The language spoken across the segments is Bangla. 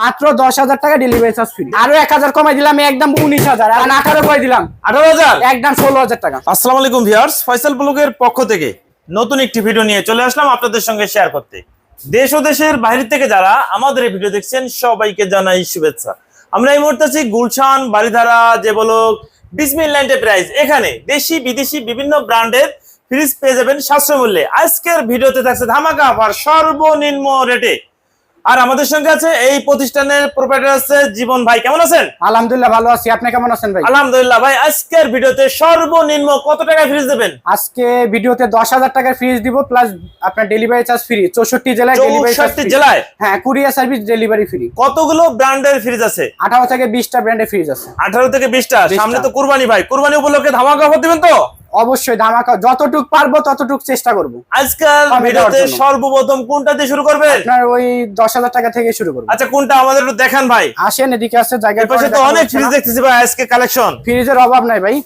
মাত্র দশ হাজার টাকা ডেলিভারি চার্জ ফ্রি আরও এক হাজার কমাই দিলাম একদম উনিশ হাজার। আর আঠারো করে দিলাম। আঠারো হাজার? একদম ষোলো হাজার টাকা। আসসালাম আলাইকুম ভিউয়ার্স ফয়সাল ব্লগের পক্ষ থেকে নতুন একটি ভিডিও নিয়ে চলে আসলাম আপনাদের সঙ্গে শেয়ার করতে। দেশ ও দেশের বাইরে থেকে যারা আমাদের এই ভিডিও দেখছেন সবাইকে জানাই শুভেচ্ছা। আমরা এই মুহূর্তে আছি গুলশান বাড়িধারা যে বলো বিসমিল এন্টারপ্রাইজ এখানে দেশি বিদেশি বিভিন্ন ব্র্যান্ডের ফ্রিজ পেয়ে যাবেন সাশ্রয় মূল্যে আজকের ভিডিওতে থাকছে ধামাকা অফার সর্বনিম্ন রেটে আর আমাদের সঙ্গে আছে এই প্রতিষ্ঠানের প্রোপাইটার আছে জীবন ভাই। কেমন আছেন? আলহামদুলিল্লাহ ভালো আছি। আপনি কেমন আছেন ভাই? আলহামদুলিল্লাহ ভাই আজকের ভিডিওতে সর্বনিম্ন কত টাকায় ফ্রিজ দেবেন? আজকে ভিডিওতে দশ হাজার টাকার ফ্রিজ দিব প্লাস আপনার ডেলিভারি চার্জ ফ্রি চৌষট্টি জেলায় চৌষট্টি জেলায়? হ্যাঁ কুরিয়ার সার্ভিস ডেলিভারি ফ্রি কতগুলো ব্র্যান্ডের ফ্রিজ আছে? আঠারো থেকে বিশটা ব্র্যান্ডের ফ্রিজ আছে। আঠারো থেকে বিশটা। 20টা। সামনে তো কুরবানি ভাই। কুরবানি উপলক্ষে ধামাকা অফার দিবেন তো? অবশ্যই ধামাকা যতটুক পারব ততটুক চেষ্টা করব। আজকাল ভিডিওতে সর্বপ্রথম কোনটা দিয়ে শুরু করবে আপনার ওই দশ হাজার টাকা থেকে শুরু করব। আচ্ছা কোনটা আমাদের একটু দেখান ভাই। আসেন এদিকে আছে জায়গায় পাশে তো অনেক ফ্রিজ দেখতেছি ভাই আজকে কালেকশন ফ্রিজের অভাব নাই ভাই।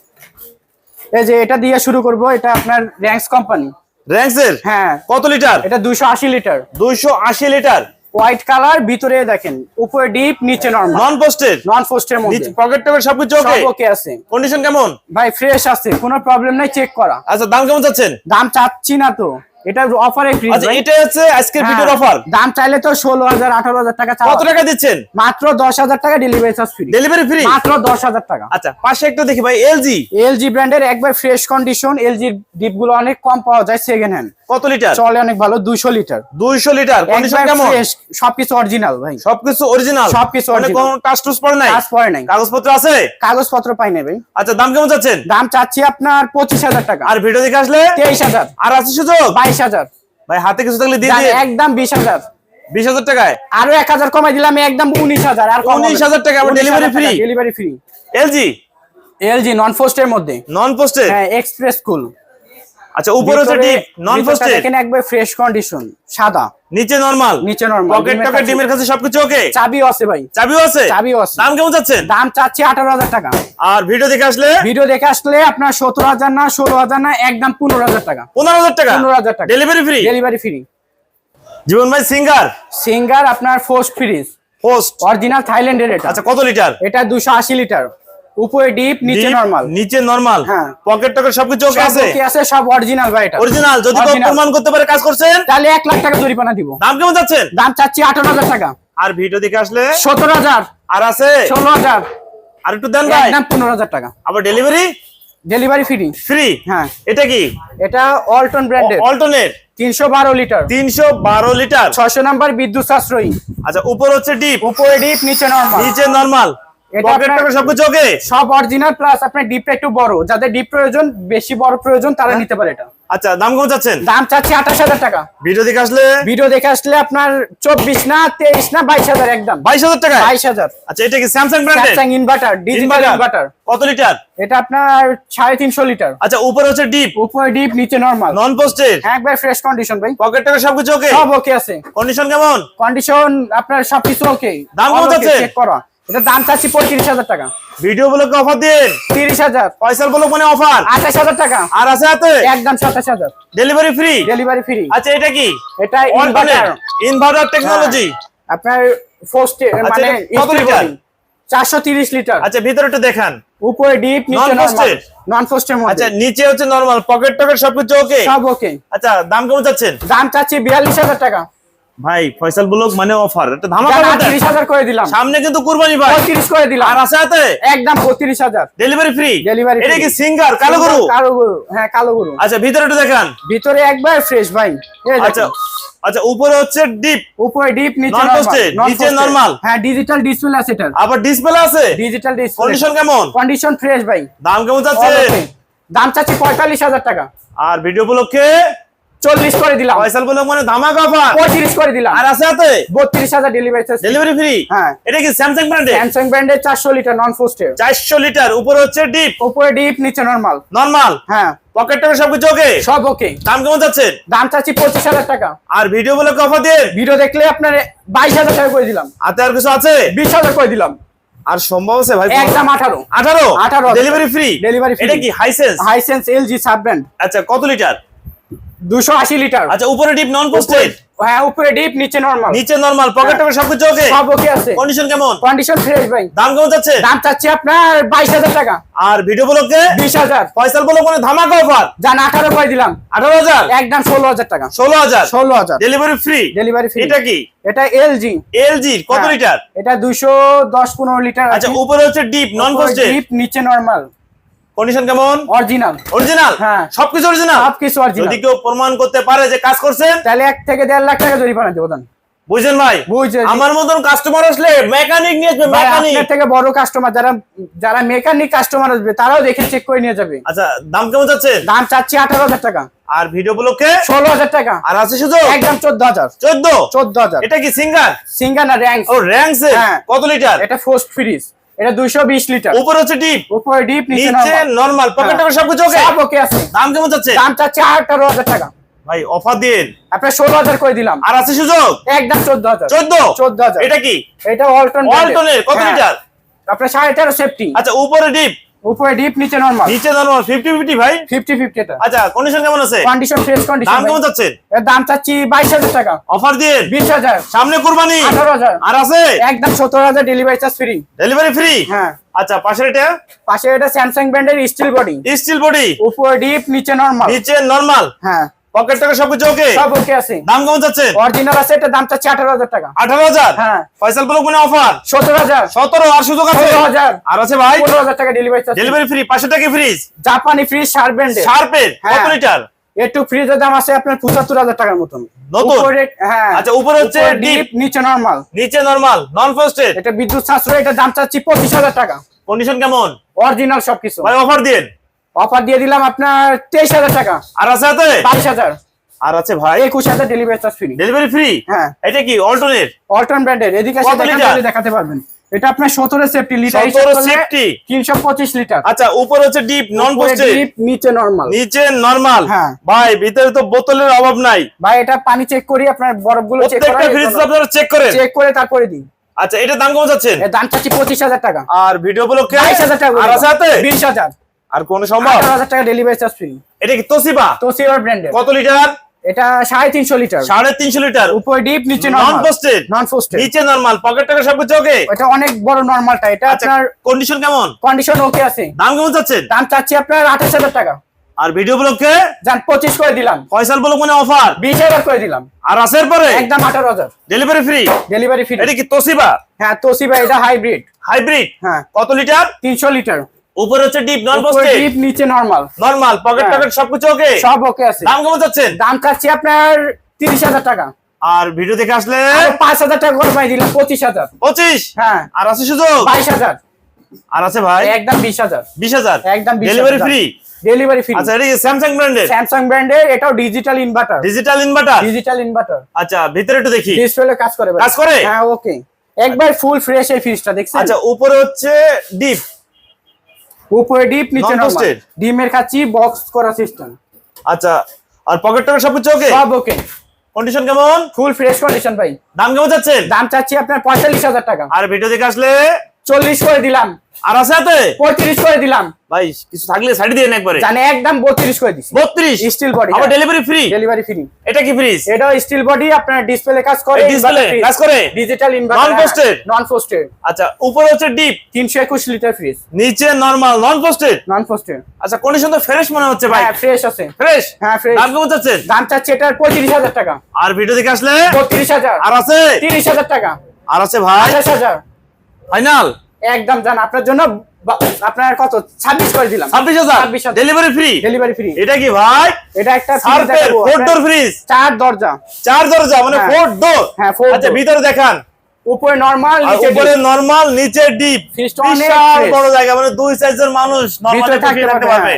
এই যে এটা দিয়ে শুরু করব এটা আপনার র্যাঙ্কস কোম্পানি র্যাঙ্কসের হ্যাঁ। কত লিটার এটা দুশো আশি লিটার দুইশো আশি লিটার হোয়াইট কালার ভিতরে দেখেন উপরে ডিপ নিচে নরমাল নন পোস্টেড নন ফোস্টের মধ্যে পকেট টকেট সবকিছু ওকে ওকে আছে। কন্ডিশন কেমন? ভাই ফ্রেশ আছে কোনো প্রবলেম নাই চেক করা। আচ্ছা দাম কেমন চাচ্ছেন? দাম চাচ্ছি না তো। এটা অফারে ফ্রি আচ্ছা এটা হচ্ছে আজকের ভিডিওর অফার দাম চাইলে তো ষোলো হাজার আঠারো হাজার টাকা চাওয়া। কত টাকা দিচ্ছেন? মাত্র দশ হাজার টাকা delivery charge free delivery free মাত্র দশ হাজার টাকা। আচ্ছা পাশে একটা দেখি ভাই এলজি এলজি ব্র্যান্ডের একবার ফ্রেশ কন্ডিশন এলজি ডিপগুলো অনেক কম পাওয়া যায় সেকেন্ড হ্যান্ড কত লিটার? চলে অনেক ভালো দুইশো লিটার। দুইশো লিটার কন্ডিশন কেমন? সবকিছু অরিজিনাল ভাই। সবকিছু অরিজিনাল সবকিছু মানে original। কোনো পড়ে নাই? পরে নাই। কাগজপত্র আছে? কাগজপত্র পাই নাই ভাই। আচ্ছা দাম কেমন চাচ্ছেন? দাম চাচ্ছি আপনার পঁচিশ হাজার টাকা। আর ভিডিও দেখে আসলে? তেইশ হাজার। আর আছে সুযোগ? বাইশ হাজার। ভাই হাতে কিছু থাকলে দিয়ে যান, একদম বিশ হাজার। বিশ হাজার টাকায়? আরও এক হাজার কমাই দিলাম একদম উনিশ হাজার। আর 19,000 টাকা, আবার delivery free? Delivery free LG LG non ফোস্টের মধ্যে। নন পোস্টেড হ্যাঁ এক্সপ্রেস কুল আচ্ছা উপরে হচ্ছে ডিপ নন পোস্টেড দেখেন একবার ফ্রেশ কন্ডিশন সাদা। নিচে নরমাল নিচে normal, পকেট টকেট কাছে- ডিমের কাছে সবকিছু ওকে চাবিও আছে ভাই। চাবিও আছে? চাবিও আছে। দাম কেমন চাচ্ছেন? দাম চাচ্ছি আঠারো হাজার টাকা। আর ভিডিও দেখে আসলে? ভিডিও দেখে আসলে আপনার সতেরো হাজার না ষোলো হাজার না একদম পনেরো হাজার টাকা। পনেরো হাজার টাকা? পনেরো হাজার টাকা। Delivery free delivery free Jibon ভাই সিঙ্গার সিঙ্গার আপনার ফোস্ট ফ্রিজ পোস্ট অরিজিনাল থাইল্যান্ডের এটা। আচ্ছা কত লিটার এটা দুশো আশি লিটার উপরে ডিপ নিচে নরমাল নিচে নরমাল হ্যাঁ। পকেট টকেট সবকিছু ওকে আছে? কি আছে সব অরিজিনাল ভাই এটা। অরিজিনাল যদি কেউ প্রমাণ করতে পারে কাজ করছেন? তাহলে এক লাখ টাকা জরিমানা দিব। দাম কেমন যাচ্ছেন? দাম চাচ্ছি আঠারো হাজার টাকা। আর ভিডিও দেখে আসলে? সতেরো হাজার। আর আছে? ষোলো হাজার। আর একটু দেন ভাই। পনেরো হাজার টাকা। আবার ডেলিভারি ডেলিভারি ফ্রি ফ্রি হ্যাঁ। এটা কি? এটা অলটন ব্র্যান্ডের অলটনের তিনশো বারো লিটার তিনশো বারো লিটার ছয়শো নাম্বার বিদ্যুৎ সাশ্রয়ী। আচ্ছা উপর হচ্ছে ডিপ উপরে ডিপ নিচে নরমাল নিচে নরমাল সব অরিজিনাল প্লাস আপনার ডিপটা একটু বড়। যাদের ডিপ প্রয়োজন বেশি বড় প্রয়োজন তারা নিতে পারে এটা। আচ্ছা দাম চাচ্ছেন? দাম চাচ্ছি আঠাশ হাজার টাকা। ভিডিও দেখে আসলে? ভিডিও দেখে আসলে আপনার চব্বিশ না তেইশ না বাইশ হাজার একদম। বাইশ হাজার টাকা বাইশ হাজার। আচ্ছা এটা কি Samsung Samsung inverter digital inverter কত লিটার এটা আপনার সাড়ে তিনশো লিটার আচ্ছা উপরে হচ্ছে ডিপ উপরে ডিপ নিচে নরমাল নন পোস্টেড একবার ফ্রেশ কন্ডিশন ভাই। পকেট সবকিছু ওকে সব ওকে আছে। কন্ডিশন কেমন? কন্ডিশন আপনার সবকিছু ওকে দাম কত আছে? চেক করা। এটা দাম চাচ্ছি পঁয়ত্রিশ হাজার টাকা। ভিডিও গুলোকে অফার দিন তিরিশ হাজার। পয়সার বলো মানে অফার আঠাশ হাজার টাকা। আর আছে হাতে? একদম সাতাশ হাজার। ডেলিভারি ফ্রি ডেলিভারি ফ্রি আচ্ছা এটা কি? এটা ইনভার্টার ইনভার্টার টেকনোলজি আপনার ফোস্টে আচ্ছা, মানে কত লিটার? চারশো তিরিশ লিটার আচ্ছা ভিতরে একটু দেখান। উপরে ডিপ নিচে Non-posted? নন পোস্টের আচ্ছা মধ্যে। নিচে হচ্ছে নরমাল পকেট টকেট সবকিছু ওকে সব ওকে আচ্ছা দাম কেমন চাচ্ছেন? দাম চাচ্ছি বিয়াল্লিশ হাজার টাকা। ভাই ফয়সাল ব্লগ মানে অফার এটা ধামাকা জান, বলতে। তিরিশ হাজার করে দিলাম। সামনে কিন্তু কুরবানি ভাই। পঁয়ত্রিশ করে দিলাম। আর আছে হাতে? একদম বত্রিশ হাজার। ডেলিভারি ফ্রি ডেলিভারি এটা কি সিঙ্গার কালো গরু? কালো গরু। হ্যাঁ কালো গরু। আচ্ছা ভিতরে একটু দেখান। ভিতরে একবার ফ্রেশ ভাই। আচ্ছা আচ্ছা উপরে হচ্ছে ডিপ উপরে ডিপ নিচে Non-posted, নিচে non-posted। হ্যাঁ ডিজিটাল ডিসপ্লে আছে এটার। আবার ডিসপ্লে আছে? ডিজিটাল ডিসপ্লে কন্ডিশন কেমন? কন্ডিশন ফ্রেশ ভাই। দাম কেমন যাচ্ছে দাম চাচ্ছি পঁয়তাল্লিশ হাজার টাকা। আর ভিডিও উপলক্ষে চল্লিশ করে দিলাম। ফয়সাল মানে ধামাকা অফার পঁয়ত্রিশ করে দিলাম। আর আছে হাতে? বত্রিশ হাজার ডেলিভারি ডেলিভারি ফ্রি হ্যাঁ। এটা কি স্যামসাং ব্র্যান্ডের স্যামসাং ব্র্যান্ডের চারশো লিটার নন ফোস্টের চারশো লিটার উপরে হচ্ছে ডিপ উপরে ডিপ নিচে নরমাল নরমাল হ্যাঁ। পকেট টকেট সবকিছু ওকে সব ওকে দাম কেমন যাচ্ছে? দাম চাচ্ছি পঁচিশ হাজার টাকা। আর ভিডিও অফার দিয়ে? ভিডিও দেখলে আপনার বাইশ হাজার টাকা করে দিলাম। হাতে আর কিছু আছে? বিশ হাজার করে দিলাম। আর সম্ভব আছে ভাই? একদম আঠারো। আঠারো? 18 ডেলিভারি ফ্রি free। এটা কি Hisense Hisense LG sub brand আচ্ছা কত লিটার দুশো আশি লিটার আচ্ছা উপরে ডিপ নন পোস্টেড হ্যাঁ উপরে ডিপ নিচে নরমাল নিচে নরমাল পকেট টকেট সবকিছু ওকে সব ওকে আছে। কন্ডিশন কেমন? কন্ডিশন ফ্রেশ ভাই। দাম কেমন যাচ্ছে? দাম চাচ্ছি আপনার বাইশ হাজার টাকা। আর ভিডিও বিশ হাজার। ফয়সাল বলো কোনো ধামাকা অফার যান আঠারো করে দিলাম। আঠারো হাজার? একদম ষোলো হাজার টাকা। ষোলো হাজার? ষোলো হাজার। ডেলিভারি ফ্রি ডেলিভারি ফ্রি এটা কি? এটা এলজি এলজি কত লিটার এটা দুশো দশ পনেরো লিটার আচ্ছা উপরে হচ্ছে ডিপ নন পোস্টেড ডিপ নিচে নরমাল কন্ডিশন কেমন? অরিজিনাল অরিজিনাল হ্যাঁ। সবকিছু অরিজিনাল সবকিছু অরিজিনাল যদি কেউ প্রমাণ করতে পারে যে কাজ করছেন তাহলে এক থেকে দেড় লাখ টাকা জরিমানা দেবো বুঝছেন ভাই? আমার মতন কাস্টমার আসলে মেকানিক নিয়ে আসবে মেকানিক থেকে বড় কাস্টমার যারা যারা মেকানিক কাস্টমার আসবে তারাও দেখে চেক করে নিয়ে যাবে। আচ্ছা দাম কেমন যাচ্ছেন দাম চাচ্ছি আঠারো হাজার টাকা। আর ভিডিও ব্লকে ষোলো হাজার টাকা। আর আছে শুধু একদম চোদ্দ হাজার। চোদ্দ? চোদ্দ হাজার। এটা কি সিঙ্গার সিঙ্গার না র্যাঙ্ক ও র্যাঙ্কসে হ্যাঁ। কত লিটার এটা ফোস্ট ফ্রিজ এটা দুইশো বিশ লিটার উপরে হচ্ছে ডিপ। উপরে ডিপ নিচে নরমাল পকেট টাকা সব কিছু ওকে সব ওকে আছে। দাম কেমন যাচ্ছে? দাম চাচ্ছি আঠারো হাজার টাকা। ভাই অফার দিন। আপনার ষোলো হাজার করে দিলাম? আর আছে সুযোগ? একদম চোদ্দ হাজার। চোদ্দ? চোদ্দ হাজার। এটা কি? এটা অল্টন অল্টনের কত লিটার আপনার সাড়ে তেরো সেফটি আচ্ছা উপরে ডিপ। উপরে ডিপ নিচে নরমাল নিচে নরমাল ফিফটি ফিফটি ভাই? ফিফটি ফিফটি এটা। আচ্ছা কন্ডিশন কেমন আছে? কন্ডিশন ফ্রেশ দাম কেমন যাচ্ছে এর দাম চাচ্ছি বাইশ হাজার টাকা। অফার দিন বিশ হাজার। সামনে কুরবানি? আঠারো হাজার। আর আছে? একদম সত্তর হাজার delivery charge free delivery free হ্যাঁ। আচ্ছা পাশের এটা? পাশে এটা স্যামসাং ব্র্যান্ডের স্টিল বডি স্টিল বডি উপরে ডিপ নিচে নর্মাল নিচে নরমাল হ্যাঁ। পকেট টাকা সবকিছু ওকে সব ওকে আছে। দাম কেমন যাচ্ছে? অরিজিনাল আছে এটা দাম চাচ্ছি আঠারো হাজার টাকা। আঠারো হাজার? হ্যাঁ। ফয়সাল ব্লক মানে অফার সত্তর হাজার। সতেরো আর সুযোগ আছে? হাজার। আর আছে ভাই? পনেরো হাজার টাকা ডেলিভারি ডেলিভারি ফ্রি পাশে টাকা ফ্রিজ জাপানি ফ্রিজ ব্র্যান্ডের শার্পের কত হ্যাঁ। লিটার একটু ফ্রিজের দাম আছে আপনার পঁচাত্তর হাজার টাকার মতন। নতুন? হ্যাঁ। আচ্ছা, উপরে হচ্ছে ডিপ নিচে নর্মাল নিচে নরমাল নন ফার্স্টেড এটা বিদ্যুৎ সাশ্রয় এটা দাম চাচ্ছি পঁচিশ হাজার টাকা। কন্ডিশন কেমন? অরিজিনাল সবকিছু। ভাই অফার দিন অফার দিয়ে দিলাম আপনার তেইশ হাজার টাকা। আর আছে হাতে? বাইশ হাজার। আর আছে ভাই? একুশ হাজার delivery charge free delivery free হ্যাঁ। এটা কি অল্টনের অল্টন ব্র্যান্ডের এদিকে দেখাতে পারবেন। এটা আপনার সতেরো সেফটি লিটার 17 safety? তিনশো পঁচিশ লিটার আচ্ছা উপরে হচ্ছে ডিপ নন deep, নিচে নর্মাল নিচে নরমাল হ্যাঁ। ভাই ভিতরে তো বোতলের অভাব নাই। ভাই এটা পানি চেক করি আপনার বরফগুলো চেক প্রত্যেকটা ফ্রিজ আপনারা চেক করে চেক করে তারপরে দিন আচ্ছা এটা দাম কম যাচ্ছেন এর দাম চাচ্ছি পঁচিশ হাজার টাকা। আর ভিডিও গুলো কে বাইশ হাজার টাকা আর আছে হাতে? বিশ হাজার। আর কোন সম্ভব? আঠারো হাজার টাকা ডেলিভারি চার্জ ফ্রি এটা কি তোসিবা? ব্র্যান্ডের কত লিটার? এটা লিটার। উপরে ডিপ নিচে নন পোস্টেড নন পোস্টেড নিচে নরমাল পকেট টাকা সবকিছু ওকে এটা অনেক বড় নর্মালটা এটা আচ্ছা আপনার কন্ডিশন কেমন? কন্ডিশন ওকে আছে। দাম কেমন যাচ্ছেন দাম চাচ্ছি আপনার আঠাশ হাজার টাকা। আর ভিডিও ব্লগকে যান পঁচিশ করে দিলাম। ফয়সাল ব্লগ মানে অফার বিশ হাজার করে দিলাম। আর আসার পরে? একদম আঠারো হাজার। ডেলিভারি ফ্রি ডেলিভারি ফ্রি এটা কি তোসিবা? হ্যাঁ তোসিবা এটা হাইব্রিড হাইব্রিড হ্যাঁ। কত লিটার? তিনশো লিটার। উপরে হচ্ছে ডিপ নন পোস্টেড ডিপ নিচে নর্মাল নরমাল পকেট। টকেট সবকিছু ওকে সব ওকে আছে। দাম কেমন যাচ্ছেন দাম চাচ্ছি আপনার তিরিশ হাজার টাকা। আর ভিডিও দেখে আসলে? আরও পাঁচ হাজার টাকা করে পাই দিলাম পঁচিশ হাজার। পঁচিশ? হ্যাঁ। আর আছে সুযোগ? বাইশ হাজার। আর আছে ভাই? একদম বিশ হাজার। বিশ হাজার? একদম ডেলিভারি ফ্রি ডেলিভারি ফ্রি আচ্ছা এটা স্যামসাং ব্র্যান্ডের স্যামসাং ব্র্যান্ডের এটাও digital inverter digital inverter digital inverter আচ্ছা ভিতরে একটু দেখি। ডিসপ্লে কাজ করে কাজ করে? হ্যাঁ ওকে একবার ফুল ফ্রেশ এই ফ্রিজটা দেখছেন? আচ্ছা উপরে হচ্ছে ডিপ উপরে ডিপ নিচে নরমাল Non-toasted? ডিমের খাচ্ছি বক্স করা সিস্টেম আচ্ছা আর পকেট টকেট সবকিছু ওকে সব ওকে কন্ডিশন কেমন? ফুল ফ্রেশ কন্ডিশন ভাই। দাম কেমন চাচ্ছেন? দাম চাচ্ছি আপনার পঁয়তাল্লিশ হাজার টাকা। আর ভিডিও দেখে আসলে চল্লিশ করে দিলাম। আর আছে হাতে? পঁয়ত্রিশ করে দিলাম। ভাই কিছু থাকলে সাইড দিয়ে একবারে। জানে একদম বত্রিশ করে দিছি। বত্রিশ? স্টিল বডি আবার ডেলিভারি ফ্রি ডেলিভারি ফ্রি এটা কি ফ্রিজ এটাও স্টিল বডি আপনার ডিসপ্লে কাজ করে ডিসপ্লে কাজ করে? Digital inverter Non-posted? নন পোস্টেড আচ্ছা উপরে হচ্ছে ডিপ তিনশো একুশ লিটার ফ্রিজ নিচে normal non posted non posted আচ্ছা কন্ডিশন তো ফ্রেশ মনে হচ্ছে ভাই। হ্যাঁ ফ্রেশ আছে। ফ্রেশ হ্যাঁ ফ্রেশ দাম কেমন যাচ্ছেন দাম চাচ্ছে এটার পঁয়ত্রিশ হাজার টাকা। আর ভিডিও দেখে আসলে? বত্রিশ হাজার। আর আছে? তিরিশ হাজার টাকা। আর আছে ভাই? আঠাশ হাজার। ফাইনাল? একদম জান আপনার জন্য আপনার কত? ছাব্বিশ করে দিলাম। ছাব্বিশ হাজার? 26,000 ডেলিভারি ফ্রি ডেলিভারি ফ্রি এটা কি ভাই? এটা একটা ফোর ডোর ফ্রিজ চার দরজা। চার দরজা মানে হ্যাঁ। ফোর ডোর হ্যাঁ, ফোর আচ্ছা ভিতরে দেখান। উপরে নরমাল নিচে উপরে নরমাল নিচে ডিপ বিশাল বড় জায়গা মানে দুই সাইজের মানুষ নরমালি থাকতে পারবে, পারবে।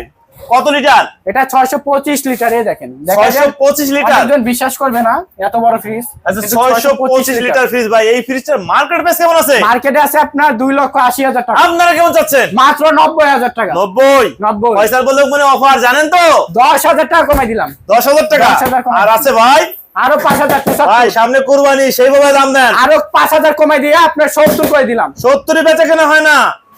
কত লিটার? এটা ছয়শো পঁচিশ লিটারে দেখেন। দেখা ছয়শো যায়, পঁচিশ লিটার? অনেকজন বিশ্বাস করবে না এত বড় ফ্রিজ আচ্ছা লিটার ফ্রিজ ভাই এই ফ্রিজটার মার্কেট প্রাইস কেমন আছে? মার্কেটে আছে আপনার লক্ষ আশি হাজার টাকা। আপনারা কেমন চাচ্ছেন? মাত্র নব্বই হাজার টাকা। নব্বই? নব্বই। পয়সার বলে মানে অফার জানেন তো? দশ হাজার টাকা কমাই দিলাম। দশ হাজার টাকা? 10,000 কমাই আর আছে ভাই? আরও পাঁচ হাজার ভাই সামনে কুরবানি সেইভাবে দাম দেন। আরও পাঁচ হাজার কমাই দিয়ে আপনার সত্তর করে দিলাম। সত্তরই বেচা কেনা হয় না।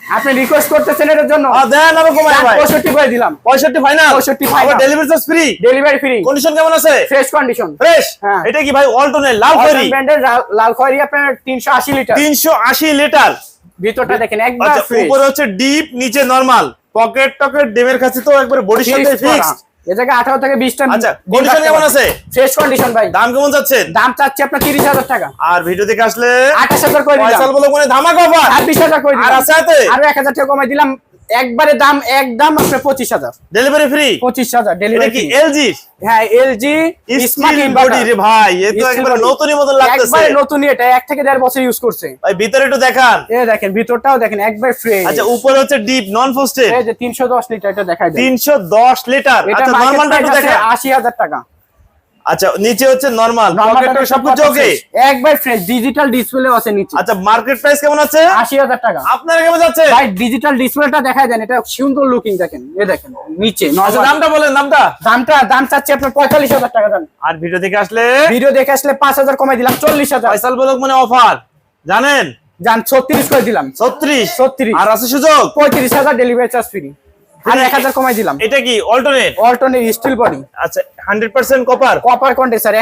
আপনি রিকোয়েস্ট করতেছেন এটার জন্য? দেন আমি কমাই ভাই। পঁয়ষট্টি করে দিলাম। পঁয়ষট্টি final 65 final delivery charge free delivery free condition কেমন আছে? ফ্রেশ কন্ডিশন ফ্রেশ হ্যাঁ। এটা কি ভাই অল্টনের লাল খয়রি? ব্র্যান্ডের লাল খয়েরি আপনার তিনশো আশি লিটার তিনশো আশি লিটার ভিতরটা দেখেন একবার আচ্ছা ফ্রেশ উপরে হচ্ছে ডিপ নিচে নরমাল পকেট টকেট ডিমের কাছে তো একবার বড়ি সাথে ফিক্স এ জায়গায় আঠারো থেকে বিশ আচ্ছা কন্ডিশন কেমন আছে? ফ্রেশ কন্ডিশন ভাই। দাম কেমন যাচ্ছে? দাম চাচ্ছি আপনার তিরিশ হাজার টাকা। আর ভিডিও দেখে আসলে আঠাশ হাজার করে দিলাম। ফয়সাল বলো মানে ধামাকা অফার ছাব্বিশ হাজার করে আর আছে আরও টাকা কমাই দিলাম। একবারে দাম একদম আপনার পঁচিশ হাজার। ডেলিভারি ফ্রি পঁচিশ হাজার ডেলিভারি কি এলজি হ্যাঁ এলজি স্মার্ট রে ভাই এ তো একবার নতুনই মতন লাগতেছে। একবারে নতুনই এটা এক থেকে দেড় বছর ইউজ করছে। ভাই ভিতরে একটু দেখান। এ দেখেন ভিতরটাও দেখেন একবার ফ্রেশ আচ্ছা উপরে হচ্ছে ডিপ নন ফোস্টেড এই যে তিনশো দশ লিটার এটা দেন। তিনশো দশ লিটার এটা আচ্ছা নরমালটা একটু দেখান। আশি হাজার টাকা। আচ্ছা নিচে হচ্ছে নরমাল পকেটে সবকিছু ওকে একবার ফ্রেশ ডিজিটাল ডিসপ্লে আছে নিচে। আচ্ছা মার্কেট প্রাইস কেমন আছে? আশি হাজার টাকা। আপনারা কেমন যাচ্ছে ভাই ডিজিটাল ডিসপ্লেটা দেখাই দেন এটা সুন্দর লুকিং দেখেন এ দেখেন নিচে আচ্ছা। দামটা বলেন দামটা? দামটা দাম চাচ্ছি আপনার পঁয়তাল্লিশ হাজার টাকা দাম। আর ভিডিও দেখে আসলে? ভিডিও দেখে আসলে পাঁচ হাজার কমাই দিলাম চল্লিশ হাজার। ফয়সাল বলক মানে অফার জানেন? জান ছত্রিশ করে দিলাম। ছত্রিশ? ছত্রিশ। আর আছে সুযোগ? পঁয়ত্রিশ হাজার ডেলিভারি চার্জ ফ্রি আর হাজার কমাই দিলাম। এটা কি অল্টারনেট স্টিল বডি আচ্ছা কপার কপার কন্ডেন্সার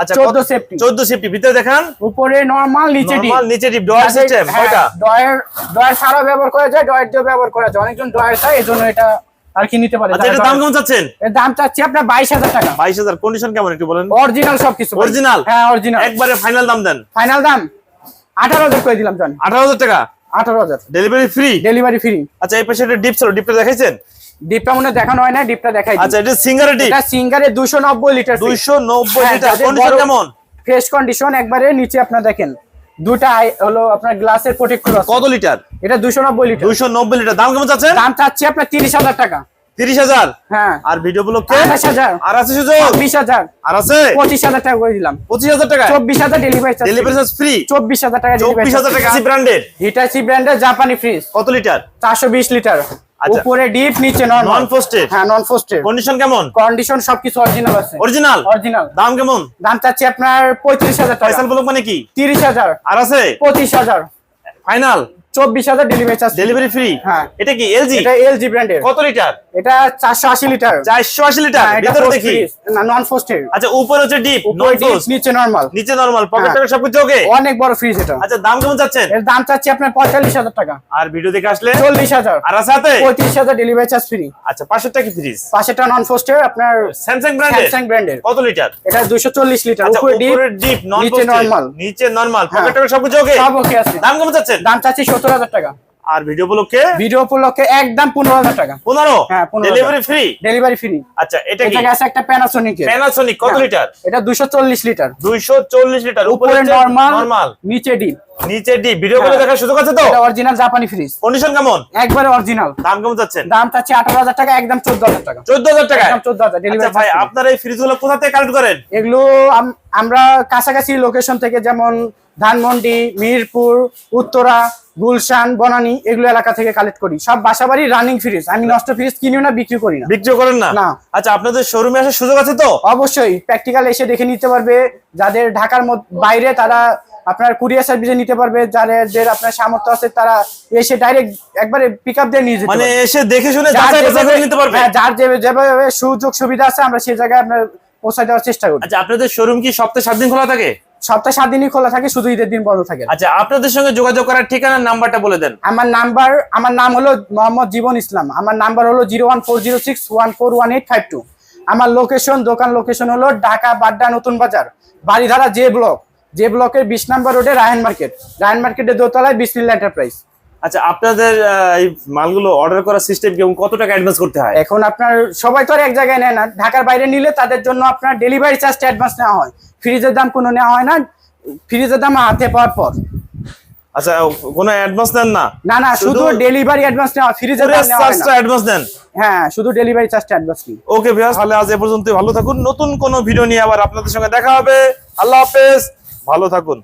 আচ্ছা চোদ্দ সেফটি চোদ্দ সেফটি ভিতরে দেখান। উপরে নর্মাল নিচে ডিপ নরমাল নিচে ডিপ ডোয়ার সিস্টেম কয়টা? ডয়ার ডয়ার ছাড়া ব্যবহার করা যায় ডয়ার দিয়ে ব্যবহার করা যায়। অনেকজন ডয়ার চায় এটা আর কি নিতে পারে। আচ্ছা দাম কেমন চাচ্ছেন? এর দাম চাচ্ছি আপনার বাইশ হাজার টাকা। বাইশ হাজার কন্ডিশন কেমন একটু বলেন? অরিজিনাল সবকিছু। Original? হ্যাঁ অরিজিনাল একবারে ফাইনাল দাম দেন। ফাইনাল দাম আঠারো হাজার করে দিলাম জান। আঠারো হাজার টাকা? আঠারো হাজার। ডেলিভারি ফ্রি ডেলিভারি ফ্রি আচ্ছা এই পাশে ডিপ ছিল ডিপটা দেখাইছেন? ডিপটা মনে দেখানো হয় না ডিপটা দেখাই আচ্ছা এটা সিঙ্গারে ডিপ? এটা সিঙ্গারে দুশো নব্বই লিটার দুইশো নব্বই হ্যাঁ, লিটার কন্ডিশন কেমন? ফ্রেশ কন্ডিশন একবারে নিচে আপনার দেখেন। দুটা হলো আপনার গ্লাসের প্রোটেক্টর কত লিটার এটা দুশো নব্বই লিটার দুইশো নব্বই লিটার দাম কেমন চাচ্ছেন? দাম চাচ্ছি আপনার তিরিশ হাজার টাকা। তিরিশ হাজার? হ্যাঁ। আর ভিডিও আঠাশ হাজার। আর আছে সুযোগ? বিশ হাজার। আর আছে? পঁচিশ হাজার টাকা করে দিলাম। পঁচিশ হাজার টাকা? চব্বিশ হাজার ডেলিভারি ডেলিভারি চার্জ ফ্রি চব্বিশ হাজার টাকা চব্বিশ হাজার টাকা ব্র্যান্ডেড হিটাচি ব্র্যান্ডের জাপানি ফ্রিজ কত লিটার চারশো বিশ লিটার আচ্ছা। উপরে ডিপ নিচে নন নন পোস্টেড হ্যাঁ নন ফোস্টেড কন্ডিশন কেমন? কন্ডিশন সবকিছু অরিজিনাল আছে। অরিজিনাল অরিজিনাল দাম কেমন? দাম চাচ্ছি আপনার পঁয়ত্রিশ হাজার টাকা। ফয়সাল ব্লক মানে কি? তিরিশ হাজার। আর আছে? পঁচিশ হাজার। ফাইনাল চব্বিশ হাজার ডেলিভারি চার্জ ডেলিভারি ফ্রি হ্যাঁ। এটা কি এলজি এটা এলজি ব্র্যান্ডের কত লিটার এটা চারশো আশি লিটার চারশো আশি লিটার ভিতরে দেখি। না নন ফোস্টেড আচ্ছা উপরে হচ্ছে ডিপ উপরে ডিপ নিচে নরমাল নিচে নরমাল পকেট। সবকিছু ওকে অনেক বড় ফ্রিজ এটা। আচ্ছা দাম কেমন যাচ্ছেন এর দাম চাচ্ছি আপনার পঁয়তাল্লিশ হাজার টাকা। আর ভিডিও দেখে আসলে? চল্লিশ হাজার। আর আছে পঁয়ত্রিশ হাজার ডেলিভারি চার্জ ফ্রি আচ্ছা পাঁচশোটা কি ফ্রিজ পাশেটা নন ফোস্টেড আপনার স্যামসাং ব্র্যান্ডের স্যামসাং ব্র্যান্ডের কত লিটার এটা দুশো চল্লিশ লিটার উপরে ডিপ নন নিচে নরমাল নিচে নরমাল হ্যাঁ। পকেট টকেট সবকিছু ওকে সব ওকে আছে। দাম কেমন দাম চাচ্ছি সত্তর হাজার টাকা। আর ভিডিও উপলক্ষে? ভিডিও উপলক্ষে একদম পনেরো হাজার টাকা। পনেরো? হ্যাঁ, ডেলিভারি ফ্রি ডেলিভারি ফ্রি আচ্ছা এটা কি? আছে একটা প্যানাসোনিক প্যানাসোনিক কত লিটার এটা দুশো চল্লিশ লিটার দুইশো চল্লিশ লিটার উপরে নরমাল নরমাল নিচে ডিপ নিচে ডি ভিডিও করে হ্যাঁ। দেখার সুযোগ আছে তো? এটা অরিজিনাল জাপানি ফ্রিজ কন্ডিশন কেমন? একবারে অরিজিনাল দাম কেমন টাকা একদম চোদ্দ হাজার টাকা। চোদ্দ হাজার টাকা একদম ডেলিভারি ভাই আপনারা এই কোথা থেকে কালেক্ট করেন? এগুলো আম- আমরা কাছাকাছি লোকেশন থেকে যেমন ধানমন্ডি মিরপুর উত্তরা গুলশান বনানী এগুলো এলাকা থেকে কালেক্ট করি। সব বাসাবাড়ি রানিং ফ্রিজ আমি নষ্ট ফ্রিজ কিনিও না বিক্রি করি না। বিক্রি করেন না? না। আচ্ছা আপনাদের শোরুমে আসার সুযোগ আছে তো? অবশ্যই। প্র্যাকটিক্যাল এসে দেখে নিতে পারবে। যাদের ঢাকার বাইরে তারা আপনার কুরিয়ার সার্ভিসে নিতে পারবে। যাদের আপনার সামর্থ্য আছে তারা এসে ডাইরেক্ট একবারে পিক আপ দিয়ে নিয়ে যেতে মানে এসে দেখে শুনে নিতে পারবে? হ্যাঁ, যার যেভাবে সুযোগ সুবিধা আছে আমরা সেই জায়গায় আপনার পৌঁছে দেওয়ার চেষ্টা করি। আচ্ছা আপনাদের শোরুম কি সপ্তাহে সাত দিন খোলা থাকে? সপ্তাহে সাত দিনই খোলা থাকে শুধু ঈদের দিন বন্ধ থাকে। আচ্ছা আপনাদের সঙ্গে যোগাযোগ করার ঠিকানার নাম্বারটা বলে দেন। আমার নাম্বার আমার নাম হলো মোহাম্মদ জীবন ইসলাম। আমার নাম্বার হলো zero one four zero six one four one eight five two. আমার লোকেশন দোকান লোকেশন হলো ঢাকা বাড্ডা নতুন বাজার বাড়িধারা যে ব্লক। যে ব্লকের বিশ নাম্বার রোডে রায়ন মার্কেট। রায়ন মার্কেটের দোতলায় বিসমিল্লা এন্টারপ্রাইজ। আচ্ছা আপনাদের এই মালগুলো অর্ডার করার সিস্টেম কেমন কত টাকা অ্যাডভান্স করতে হয়? এখন আপনার সবাই তো আর এক জায়গায় নেয় না। ঢাকার বাইরে নিলে তাদের জন্য আপনার ডেলিভারি চার্জটা অ্যাডভান্স নেওয়া হয়। ফ্রিজের দাম কোনো নেওয়া হয় না। ফ্রিজের দাম হাতে পাওয়ার পর। আচ্ছা কোনো অ্যাডভান্স দেন না? না না শুধু ডেলিভারি অ্যাডভান্স নেওয়া ফ্রিজের দাম হয় চার্জটা অ্যাডভান্স দেন হ্যাঁ শুধু ডেলিভারি চার্জটা অ্যাডভান্স নিই। ওকে ভিউয়ার্স তাহলে আজ এ পর্যন্ত ভালো থাকুন। নতুন কোনো ভিডিও নিয়ে আবার আপনাদের সঙ্গে দেখা হবে। আল্লাহ হাফেজ। ভালো থাকুন।